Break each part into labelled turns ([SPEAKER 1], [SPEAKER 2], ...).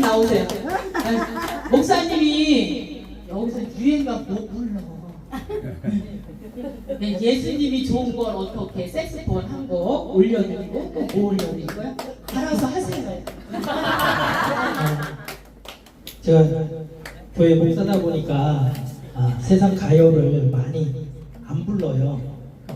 [SPEAKER 1] 목사님 나오세요. 목사님이 여기서 유행가 못 불러. 네, 예수님이 좋은 걸 어떻게 색스폰 한 거 올려드리고 또 뭐 올려드리고요? 알아서 하세요.
[SPEAKER 2] 제가 교회 목사다 보니까 아, 세상 가요를 많이 안 불러요.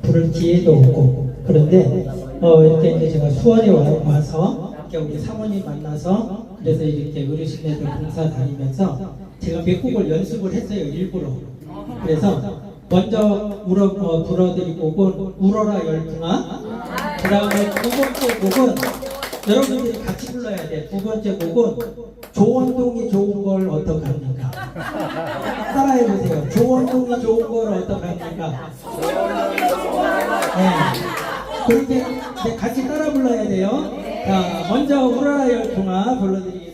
[SPEAKER 2] 부를 기회도 없고 그런데 어, 이렇게 이제 제가 수원에 와, 와서 이렇게 우리 사모님 만나서 그래서 이렇게 어르신네들 봉사 다니면서 제가 몇 곡을 연습을 했어요 일부러. 그래서 먼저 울어 어, 불러드릴 곡은 울어라 열등아. 그 다음에 두 번째 곡은 여러분들이 같이 불러야 돼. 두 번째 곡은 조원동이 좋은 걸 어떡합니까? 따라해 보세요. 조원동이 좋은 걸 어떡합니까? 네. 그렇게 같이 따라 불러야 돼요. 자, 먼저 우라라 열통아 불러드리겠습니다.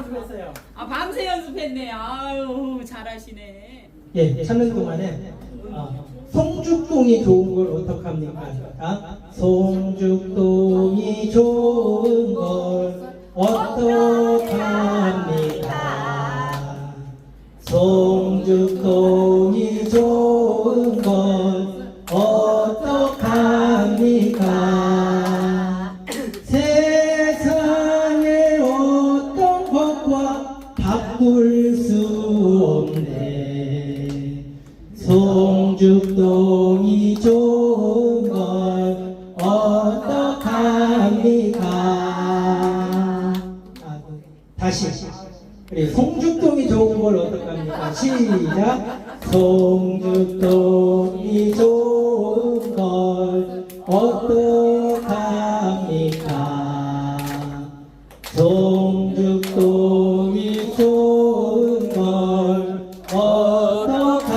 [SPEAKER 2] 연습했어요.
[SPEAKER 3] 아 밤새 연습했네. 아유 잘하시네.
[SPEAKER 2] 예, 찾는 동안에 어, 송죽동이 좋은 걸 어떡합니까? 아, 송죽동이 좋은 걸 어떡합니까? 송죽동이 좋은 걸 어떡합니까? 시작. 송죽동이 좋은 걸 어떡합니까? 송죽동이 좋은 걸 어떡합니까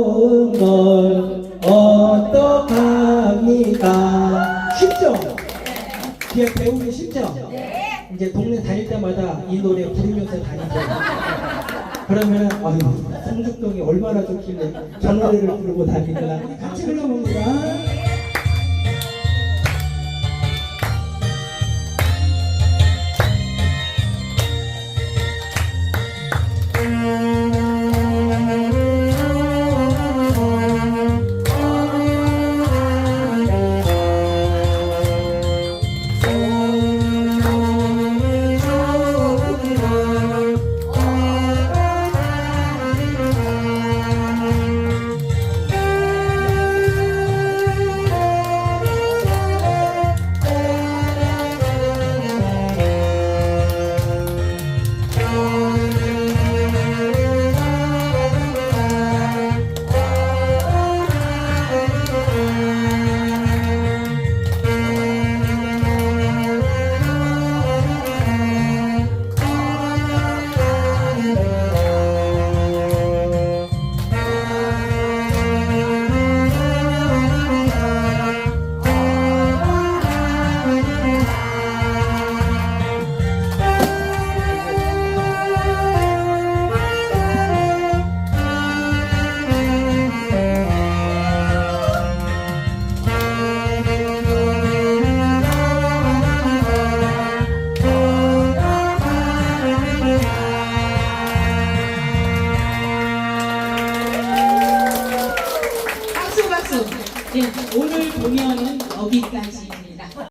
[SPEAKER 2] 좋은 걸 어떡합니까 쉽죠? 그냥 배우기 쉽죠? 이제 동네 다닐 때마다 이 노래 부르면서 다니죠. 그러면 아유 성죽동이 얼마나 좋길래 저 노래를 부르고 다니구나 같이 불러봅니다.